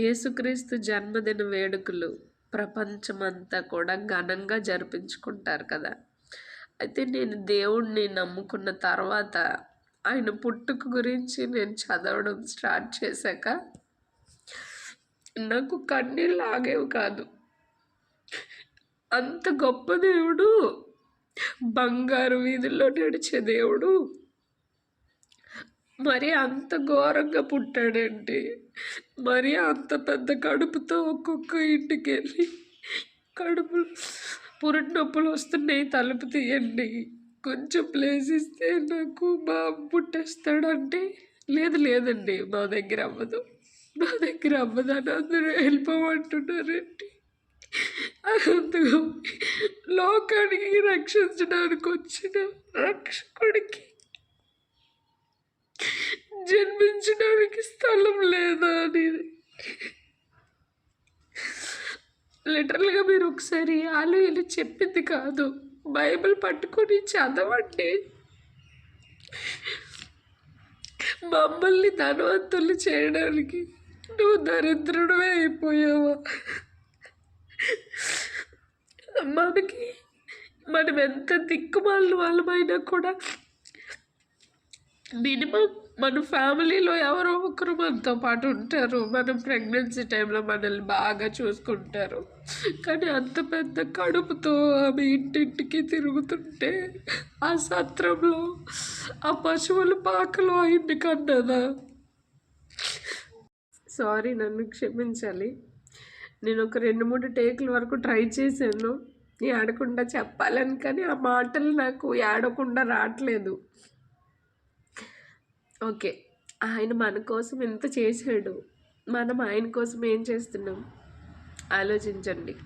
యేసుక్రీస్తు జన్మదిన వేడుకలు ప్రపంచమంతా కూడా ఘనంగా జరిపించుకుంటారు కదా. అయితే నేను దేవుణ్ణి నమ్ముకున్న తర్వాత ఆయన పుట్టుక గురించి నేను చదవడం స్టార్ట్ చేశాక నాకు కన్నీళ్ళు ఆగేవి కాదు. అంత గొప్ప దేవుడు బంగారు వీధుల్లో నడిచే దేవుడు మరి అంత ఘోరంగా పుట్టాడండి. మరి అంత పెద్ద కడుపుతో ఒక్కొక్క ఇంటికి వెళ్ళి కడుపులు పురిటి నొప్పులు వస్తున్నాయి తలుపు తీయండి. కొంచెం ప్లేస్ ఇస్తే నాకు మా పుట్టేస్తాడంటే లేదు లేదండి. మా దగ్గర అవ్వదు. మా దగ్గర అవ్వదు అని అందరూ వెళ్ళిపోమంటున్నారండి. అందుకు లోకానికి రక్షించడానికి వచ్చిన రక్షకుడికి జన్మించడానికి స్థలం లేదా అనేది. లిటరల్గా మీరు ఒకసారి ఆలు ఇలా చెప్పింది కాదు. బైబిల్ పట్టుకొని చదవండి. మమ్మల్ని ధనవంతులు చేయడానికి నువ్వు దరిద్రుడమే అయిపోయావా? మనకి మనం ఎంత దిక్కుమాలిన వాళ్ళమైనా కూడా మినిమం మన ఫ్యామిలీలో ఎవరో ఒకరు మనతో పాటు ఉంటారు. మనం ప్రెగ్నెన్సీ టైంలో మనల్ని బాగా చూసుకుంటారు. కానీ అంత పెద్ద కడుపుతో ఆమె ఇంటింటికి తిరుగుతుంటే ఆ సత్రంలో ఆ పశువుల పాకలో అయింది కన్నదా సారీ నన్ను క్షమించాలి. నేను ఒక రెండు మూడు టేకుల వరకు ట్రై చేశాను. ఏడకుండా చెప్పాలని కానీ ఆ మాటలు నాకు ఏడకుండా రావట్లేదు. ఓకే. ఆయన మన కోసం ఎంత చేశాడు? మనం ఆయన కోసం ఏం చేస్తున్నాం? ఆలోచించండి.